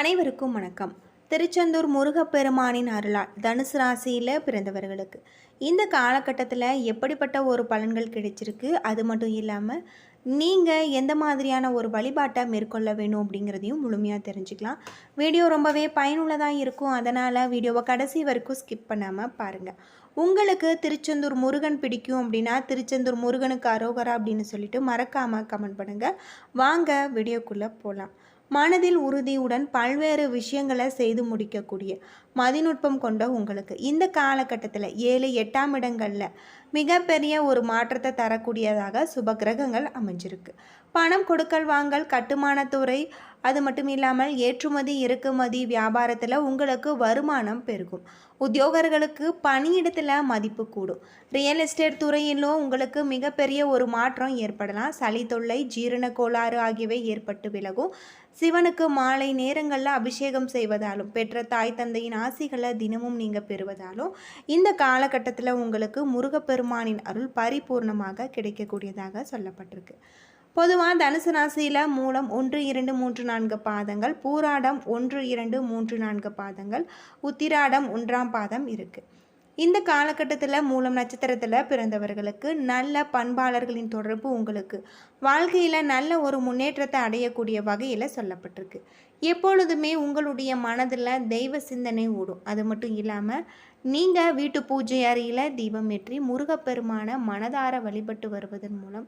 அனைவருக்கும் வணக்கம். திருச்செந்தூர் முருகப்பெருமானின் அருளால் தனுசு ராசியில் பிறந்தவர்களுக்கு. இந்த காலகட்டத்தில் எப்படிப்பட்ட ஒரு பலன்கள் கிடைச்சிருக்கு? அது மட்டும் இல்லாமல் நீங்கள் எந்த மாதிரியான ஒரு வழிபாட்டை மேற்கொள்ள வேணும் அப்படிங்கிறதையும் முழுமையாக தெரிஞ்சுக்கலாம். வீடியோ ரொம்பவே பயனுள்ளதாக இருக்கும். அதனால் வீடியோவை கடைசி வரைக்கும் ஸ்கிப் பண்ணாமல் பாருங்கள் உங்களுக்கு திருச்செந்தூர் முருகன் பிடிக்கும் அப்படின்னா திருச்செந்தூர் முருகனுக்கு அரோகரா அப்படின்னு சொல்லிட்டு மறக்காமல் கமெண்ட் பண்ணுங்கள் வாங்க வீடியோக்குள்ளே போகலாம் மனதில் உறுதியுடன் பல்வேறு விஷயங்களை செய்து முடிக்கக்கூடிய மதிநுட்பம் கொண்ட உங்களுக்கு. இந்த காலகட்டத்தில் ஏழு எட்டாம் இடங்களில் மிகப்பெரிய ஒரு மாற்றத்தை தரக்கூடியதாக சுப கிரகங்கள் அமைஞ்சிருக்கு. பணம் கொடுக்கல் வாங்கல் கட்டுமானத்துறை அது மட்டும் இல்லாமல் ஏற்றுமதி இறக்குமதி வியாபாரத்தில் உங்களுக்கு வருமானம் பெருகும். உத்தியோகர்களுக்கு பணியிடத்தில் மதிப்பு கூடும். ரியல் எஸ்டேட் துறையிலும் உங்களுக்கு மிகப்பெரிய ஒரு மாற்றம் ஏற்படலாம். சளி தொல்லை ஜீரண கோளாறு ஆகியவை ஏற்பட்டு விலகும். சிவனுக்கு மாலை நேரங்களில் அபிஷேகம் செய்வதாலும் பெற்ற தாய் தந்தையின் ராசிகளை தினமும் நீங்கள் பெறுவதாலும் இந்த காலகட்டத்தில் உங்களுக்கு முருகப்பெருமானின் அருள் பரிபூர்ணமாக கிடைக்கக்கூடியதாக சொல்லப்பட்டிருக்கு. பொதுவாக தனுசு ராசியில் மூலம் ஒன்று இரண்டு மூன்று நான்கு பாதங்கள் பூராடம் ஒன்று இரண்டு மூன்று நான்கு பாதங்கள் உத்திராடம் ஒன்றாம் பாதம் இருக்குது இந்த காலகட்டத்தில் மூலம் நட்சத்திரத்தில் பிறந்தவர்களுக்கு நல்ல பண்பாளர்களின் தொடர்பு உங்களுக்கு வாழ்க்கையில் நல்ல ஒரு முன்னேற்றத்தை அடையக்கூடிய வகையில் சொல்லப்பட்டிருக்கு. எப்பொழுதுமே உங்களுடைய மனதில் தெய்வ சிந்தனை ஓடும். அது மட்டும் இல்லாமல் நீங்கள் வீட்டு பூஜை அறையில் தீபம் ஏற்றி முருகப்பெருமான மனதார வழிபட்டு வருவதன் மூலம்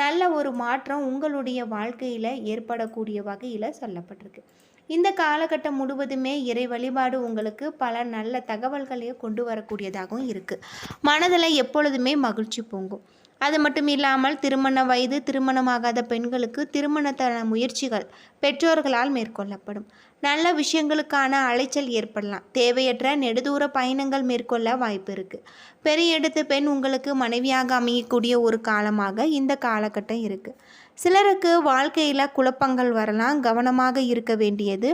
நல்ல ஒரு மாற்றம் உங்களுடைய வாழ்க்கையில் ஏற்படக்கூடிய வகையில் சொல்லப்பட்டிருக்கு. இந்த காலகட்டம் முழுவதுமே இறை வழிபாடு உங்களுக்கு பல நல்ல தகவல்களையும் கொண்டு வரக்கூடியதாகவும் இருக்குது மனதில் எப்பொழுதுமே மகிழ்ச்சி பொங்கும். அது மட்டும் இல்லாமல் திருமண வயது திருமணமாகாத பெண்களுக்கு திருமணத்தன முயற்சிகள் பெற்றோர்களால் மேற்கொள்ளப்படும். நல்ல விஷயங்களுக்கான அலைச்சல் ஏற்படலாம். தேவையற்ற நெடுதூர பயணங்கள் மேற்கொள்ள வாய்ப்பு இருக்குது பெரிய இடத்து பெண் உங்களுக்கு மனைவியாக அமையக்கூடிய ஒரு காலமாக இந்த காலகட்டம் இருக்குது சிலருக்கு வாழ்க்கையில் குழப்பங்கள் வரலாம் கவனமாக இருக்க வேண்டியது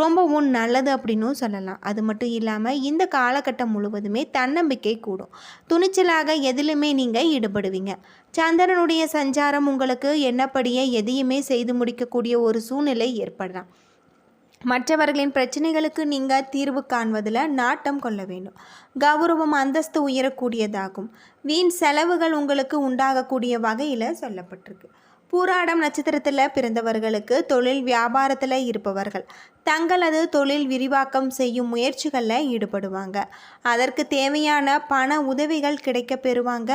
ரொம்பவும் நல்லது அப்படின்னும் சொல்லலாம். அது மட்டும் இல்லாமல் இந்த காலகட்டம் முழுவதுமே தன்னம்பிக்கை கூடும். துணிச்சலாக எதிலுமே நீங்கள் ஈடுபடுவீங்க. சந்திரனுடைய சஞ்சாரம் உங்களுக்கு என்னப்படியே எதையுமே செய்து முடிக்கக்கூடிய ஒரு சூழ்நிலை ஏற்படலாம். மற்றவர்களின் பிரச்சனைகளுக்கு நீங்கள் தீர்வு காண்பதில் நாட்டம் கொள்ள வேண்டும். கௌரவம் அந்தஸ்து உயரக்கூடியதாகும். வீண் செலவுகள் உங்களுக்கு உண்டாகக்கூடிய வகையில் சொல்லப்பட்டிருக்கு. பூராடம் நட்சத்திரத்தில் பிறந்தவர்களுக்கு தொழில் வியாபாரத்தில் இருப்பவர்கள். தங்களது தொழில் விரிவாக்கம் செய்யும் முயற்சிகளில் ஈடுபடுவாங்க. அதற்கு தேவையான பண உதவிகள் கிடைக்க பெறுவாங்க.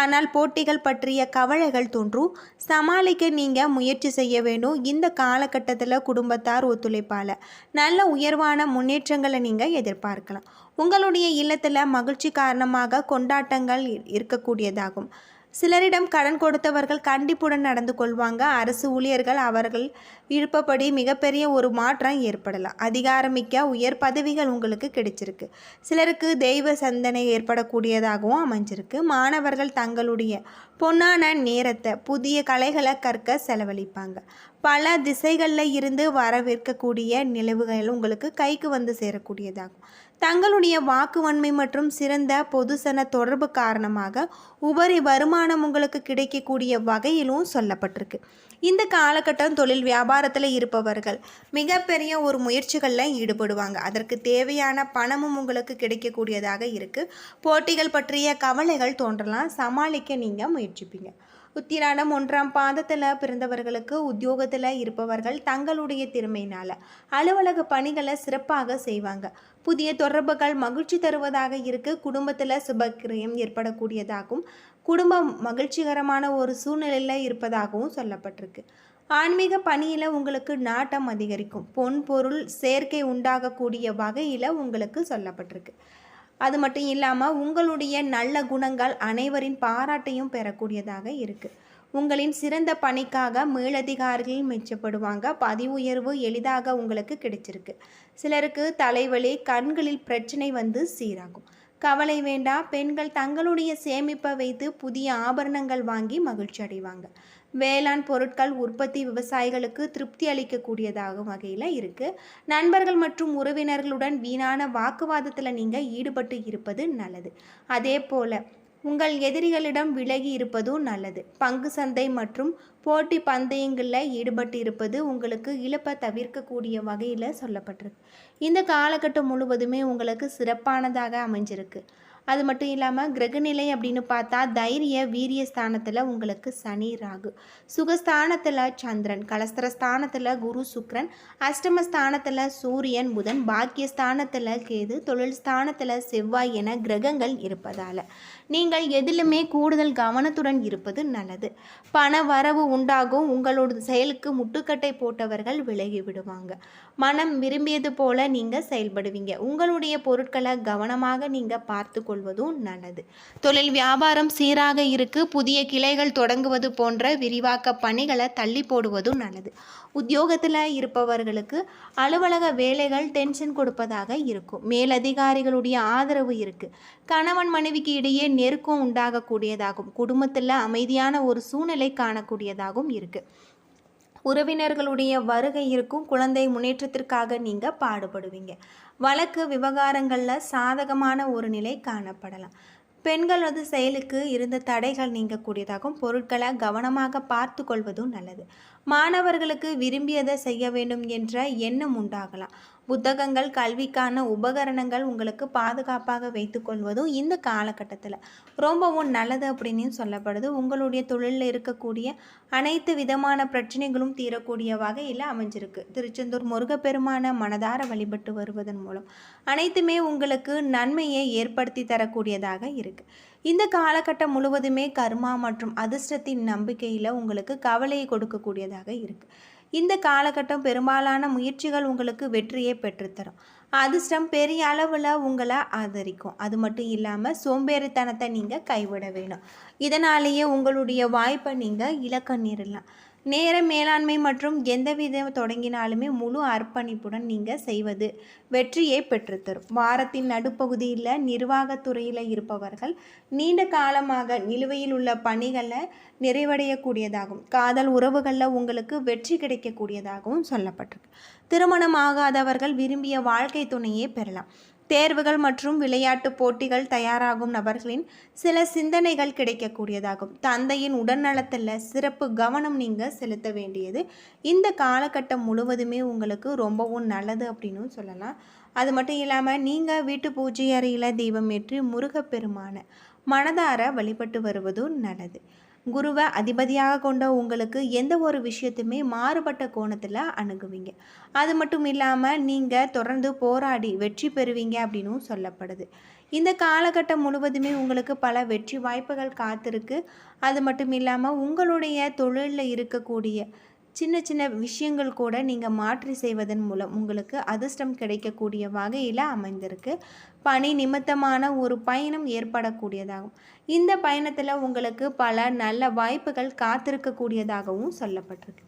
ஆனால் போட்டிகள் பற்றிய கவலைகள் தோன்றும். சமாளிக்க நீங்கள் முயற்சி செய்ய வேண்டும் இந்த காலகட்டத்தில் குடும்பத்தார் ஒத்துழைப்பால். நல்ல உயர்வான முன்னேற்றங்களை நீங்கள் எதிர்பார்க்கலாம். உங்களுடைய இல்லத்தில் மகிழ்ச்சி காரணமாக கொண்டாட்டங்கள் இருக்கக்கூடியதாகும். சிலரிடம் கடன் கொடுத்தவர்கள் கண்டிப்புடன் நடந்து கொள்வாங்க. அரசு ஊழியர்கள் அவர்கள் விருப்பப்படி மிகப்பெரிய ஒரு மாற்றம் ஏற்படலாம். அதிகாரமிக்க உயர் பதவிகள் உங்களுக்கு கிடைச்சிருக்கு. சிலருக்கு தெய்வ சந்தனை ஏற்படக்கூடியதாகவும் அமைஞ்சிருக்கு. மாணவர்கள் தங்களுடைய பொன்னான நேரத்தை புதிய கலைகளை கற்க செலவழிப்பாங்க. பல திசைகளில் இருந்து வரவேற்கக்கூடிய நிலவுகள் உங்களுக்கு கைக்கு வந்து சேரக்கூடியதாகும். தங்களுடைய வாக்குவன்மை மற்றும் சிறந்த பொதுசன தொடர்பு காரணமாக உபரி வருமானம் உங்களுக்கு கிடைக்கக்கூடிய வகையிலும் சொல்லப்பட்டிருக்கு. இந்த காலகட்டம் தொழில் வியாபாரத்தில் இருப்பவர்கள் மிகப்பெரிய ஒரு முயற்சிகளில் ஈடுபடுவாங்க. அதற்கு தேவையான பணமும் உங்களுக்கு கிடைக்கக்கூடியதாக இருக்குது போட்டிகள் பற்றிய கவலைகள் தோன்றலாம். சமாளிக்க நீங்கள் முயற்சிப்பீங்க. உத்திராடம் ஒன்றாம் பாதத்தில் பிறந்தவர்களுக்கு உத்தியோகத்தில் இருப்பவர்கள் தங்களுடைய திறமையினால் அலுவலக பணிகளை சிறப்பாக செய்வாங்க. புதிய தொடர்புகள் மகிழ்ச்சி தருவதாக இருக்கு. குடும்பத்தில் சுபக்கிரியம் ஏற்படக்கூடியதாகும். குடும்பம் மகிழ்ச்சிகரமான ஒரு சூழ்நிலையில் இருப்பதாகவும் சொல்லப்பட்டிருக்கு. ஆன்மீக பணியில் உங்களுக்கு நாட்டம் அதிகரிக்கும். பொன் பொருள் சேர்க்கை உண்டாகக்கூடிய வகையில் உங்களுக்கு சொல்லப்பட்டிருக்கு. அது மட்டும் இல்லாமல் உங்களுடைய நல்ல குணங்கள் அனைவரின் பாராட்டையும் பெறக்கூடியதாக இருக்குது உங்களின் சிறந்த பணிக்காக மேலதிகாரிகள் மெச்சப்படுவாங்க. பதவி உயர்வு எளிதாக உங்களுக்கு கிடைச்சிருக்கு. சிலருக்கு தலைவலி கண்களில் பிரச்சனை வந்து சீராகும். கவலை வேண்டாம் பெண்கள் தங்களுடைய சேமிப்பை வைத்து புதிய ஆபரணங்கள் வாங்கி மகிழ்ச்சி அடைவாங்க. வேளாண் பொருட்கள் உற்பத்தி விவசாயிகளுக்கு திருப்தி அளிக்கக்கூடியதாகும் வகையில் இருக்குது நண்பர்கள் மற்றும் உறவினர்களுடன் வீணான வாக்குவாதத்தில் நீங்கள் ஈடுபட்டு இருப்பது நல்லது. அதே போல் உங்கள் எதிரிகளிடம் விலகி இருப்பதும் நல்லது. பங்கு சந்தை மற்றும் போட்டி பந்தயங்களில் ஈடுபட்டு இருப்பது உங்களுக்கு இழப்பை தவிர்க்கக்கூடிய வகையில் சொல்லப்பட்டிருக்கு. இந்த காலகட்டம் முழுவதுமே உங்களுக்கு சிறப்பானதாக அமைஞ்சிருக்கு. அது மட்டும் இல்லாமல் கிரகநிலை அப்படின்னு பார்த்தா தைரிய வீரிய ஸ்தானத்தில் உங்களுக்கு சனி ராகு. சுகஸ்தானத்தில் சந்திரன் கலஸ்திரஸ்தானத்தில் குரு சுக்ரன் அஷ்டமஸ்தானத்தில் சூரியன் புதன் பாக்கியஸ்தானத்தில் கேது தொழில் ஸ்தானத்தில் செவ்வாய் என கிரகங்கள் இருப்பதால். நீங்கள் எதிலுமே கூடுதல் கவனத்துடன் இருப்பது நல்லது. பண வரவு உண்டாகும் உங்களோட செயலுக்கு முட்டுக்கட்டை போட்டவர்கள் விலகி விடுவாங்க. மனம் விரும்பியது போல நீங்கள் செயல்படுவீங்க. உங்களுடைய பொருட்களை கவனமாக நீங்கள் பார்த்து கொள்வதும் நல்லது. தொழில் வியாபாரம் சீராக இருக்கு. புதிய கிளைகள் தொடங்குவது போன்ற விரிவாக்க பணிகளை தள்ளி போடுவதும் நல்லது. உத்தியோகத்தில் இருப்பவர்களுக்கு அலுவலக வேலைகள் டென்ஷன் கொடுப்பதாக இருக்கும். மேலதிகாரிகளுடைய ஆதரவு இருக்குது கணவன் மனைவிக்கு இடையே நெருக்கம் உண்டாகக்கூடியதாகும். குடும்பத்தில் அமைதியான ஒரு சூழ்நிலை காணக்கூடியதாகவும் இருக்குது உறவினர்களுடைய வருகை இருக்கும். குழந்தை முன்னேற்றத்திற்காக நீங்கள் பாடுபடுவீங்க. வழக்கு விவகாரங்களில் சாதகமான ஒரு நிலை காணப்படலாம். பெண்களது செயலுக்கு இருந்த தடைகள் நீங்கக்கூடியதாகவும் பொருட்களை கவனமாக பார்த்து கொள்வதும் நல்லது. மாணவர்களுக்கு விரும்பியதை செய்ய வேண்டும் என்ற எண்ணம் உண்டாகலாம். புத்தகங்கள் கல்விக்கான உபகரணங்கள் உங்களுக்கு பாதுகாப்பாக வைத்துக்கொள்வதும் இந்த காலகட்டத்தில். ரொம்பவும் நல்லது அப்படின்னு சொல்லப்படுது. உங்களுடைய தொழிலில் இருக்கக்கூடிய அனைத்து விதமான பிரச்சனைகளும் தீரக்கூடிய வகையில் அமைஞ்சிருக்கு. திருச்செந்தூர் முருகப்பெருமான மனதார வழிபட்டு வருவதன் மூலம் அனைத்துமே உங்களுக்கு நன்மையை ஏற்படுத்தி தரக்கூடியதாக இருக்குது இந்த காலகட்டம் முழுவதுமே கர்மா மற்றும் அதிர்ஷ்டத்தின் நம்பிக்கையில் உங்களுக்கு கவலையை கொடுக்கக்கூடியதாக இருக்குது இந்த காலகட்டம் பெரும்பாலான முயற்சிகள் உங்களுக்கு வெற்றியை பெற்றுத்தரும். அதிர்ஷ்டம் பெரிய அளவில் உங்களை ஆதரிக்கும். அது மட்டும் இல்லாமல் சோம்பேறித்தனத்தை நீங்கள் கைவிட வேணும். இதனாலேயே உங்களுடைய வாய்ப்பை நீங்கள் இழக்க நேரலாம் நேர மேலாண்மை மற்றும் எந்த விதம் தொடங்கினாலுமே முழு அர்ப்பணிப்புடன் நீங்கள் செய்வது வெற்றியை பெற்றுத்தரும். வாரத்தின் நடுப்பகுதியில் நிர்வாகத்துறையில் இருப்பவர்கள் நீண்ட காலமாக நிலுவையில் உள்ள பணிகளை நிறைவடையக்கூடியதாகும் காதல் உறவுகளில் உங்களுக்கு வெற்றி கிடைக்கக்கூடியதாகவும் சொல்லப்பட்டிருக்கு. திருமணம் ஆகாதவர்கள் விரும்பிய வாழ்க்கை துணையை பெறலாம். தேர்வுகள் மற்றும் விளையாட்டு போட்டிகள் தயாராகும் நபர்களின் சில சிந்தனைகள் கிடைக்கக்கூடியதாகும். தந்தையின் உடல்நலத்தில் சிறப்பு கவனம் நீங்கள் செலுத்த வேண்டியது. இந்த காலகட்டம் முழுவதுமே உங்களுக்கு ரொம்பவும் நல்லது அப்படின்னு சொல்லலாம். அது மட்டும் இல்லாமல் நீங்கள் வீட்டு பூஜை அறையில் தீபம் ஏற்றி முருகப்பெருமான மனதார வழிபட்டு வருவதும் நல்லது. குருவை அதிபதியாக கொண்ட உங்களுக்கு எந்த ஒரு விஷயத்தையுமே மாறுபட்ட கோணத்தில் அணுகுவீங்க. அது மட்டும் இல்லாமல் நீங்கள் தொடர்ந்து போராடி வெற்றி பெறுவீங்க அப்படின்னும் சொல்லப்படுது. இந்த காலகட்டம் முழுவதுமே உங்களுக்கு பல வெற்றி வாய்ப்புகள் காத்திருக்கு. அது மட்டும் இல்லாமல் உங்களுடைய தொழிலில் இருக்கக்கூடிய சின்ன சின்ன விஷயங்கள் கூட நீங்கள் மாற்றி செய்வதன் மூலம் உங்களுக்கு அதிர்ஷ்டம் கிடைக்கக்கூடிய வகையில் அமைந்திருக்கு. பணி நிமித்தமான ஒரு பயணம் ஏற்படக்கூடியதாகும். இந்த பயணத்தில் உங்களுக்கு பல நல்ல வாய்ப்புகள் காத்திருக்கக்கூடியதாகவும் சொல்லப்பட்டிருக்கு.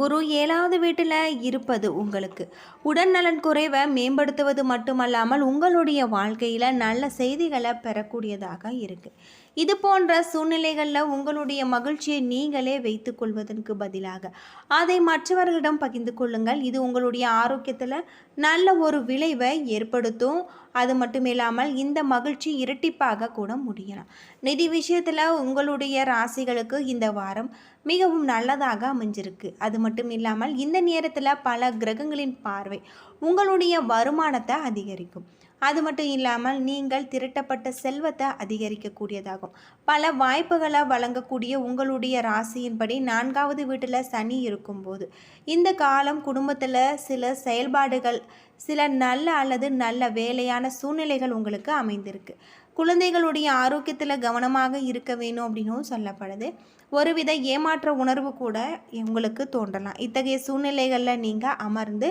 குரு ஏழாவது வீட்டில் இருப்பது உங்களுக்கு. உடல்நலன் குறைவை மேம்படுத்துவது மட்டுமல்லாமல் உங்களுடைய வாழ்க்கையில் நல்ல செய்திகளை பெறக்கூடியதாக இருக்குது இது போன்ற சூழ்நிலைகளில் உங்களுடைய மகிழ்ச்சியை நீங்களே வைத்துக்கொள்வதற்கு பதிலாக அதை மற்றவர்களிடம் பகிர்ந்து கொள்ளுங்கள். இது உங்களுடைய ஆரோக்கியத்தில் நல்ல ஒரு விளைவை ஏற்படுத்தும். அது மட்டும் இல்லாமல் இந்த மகிழ்ச்சி இரட்டிப்பாக கூட முடியலாம். நிதி விஷயத்தில் உங்களுடைய ராசிகளுக்கு இந்த வாரம் மிகவும் நல்லதாக அமைஞ்சிருக்கு. அது மட்டும் இல்லாமல் இந்த நேரத்தில் பல கிரகங்களின் பார்வை உங்களுடைய வருமானத்தை அதிகரிக்கும். அது மட்டும் இல்லாமல் நீங்கள் திரட்டப்பட்ட செல்வத்தை அதிகரிக்கக்கூடியதாகும். பல வாய்ப்புகளை வழங்கக்கூடிய உங்களுடைய ராசியின்படி நான்காவது வீட்டில் சனி இருக்கும்போது இந்த காலம் குடும்பத்தில் சில செயல்பாடுகள் சில நல்ல அல்லது நல்ல வேலையான சூழ்நிலைகள் உங்களுக்கு அமைந்திருக்கு. குழந்தைகளுடைய ஆரோக்கியத்தில் கவனமாக இருக்க வேணும் அப்படின்னும் சொல்லப்படுது. ஒருவித ஏமாற்ற உணர்வு கூட உங்களுக்கு தோன்றலாம். இத்தகைய சூழ்நிலைகளில் நீங்கள் அமர்ந்து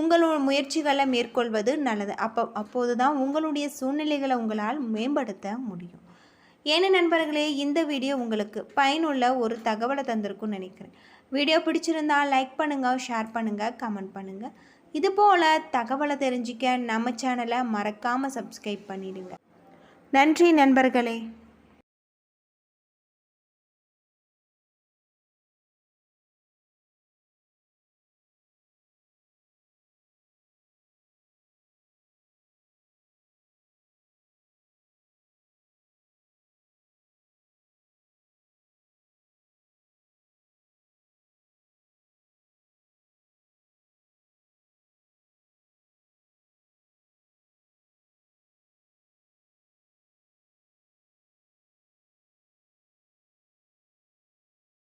உங்களோட முயற்சிகளை மேற்கொள்வது நல்லது. அப்போ அப்போது தான் உங்களுடைய சூழ்நிலைகளை உங்களால் மேம்படுத்த முடியும். ஏன நண்பர்களே இந்த வீடியோ உங்களுக்கு பயனுள்ள ஒரு தகவலை தந்திருக்கும்னு நினைக்கிறேன். வீடியோ பிடிச்சிருந்தால் லைக் பண்ணுங்கள் ஷேர் பண்ணுங்கள் கமெண்ட் பண்ணுங்கள் இது போல் தகவலை தெரிஞ்சிக்க நம்ம சேனலை மறக்காமல் சப்ஸ்கிரைப் பண்ணிடுங்க. நன்றி நண்பர்களே.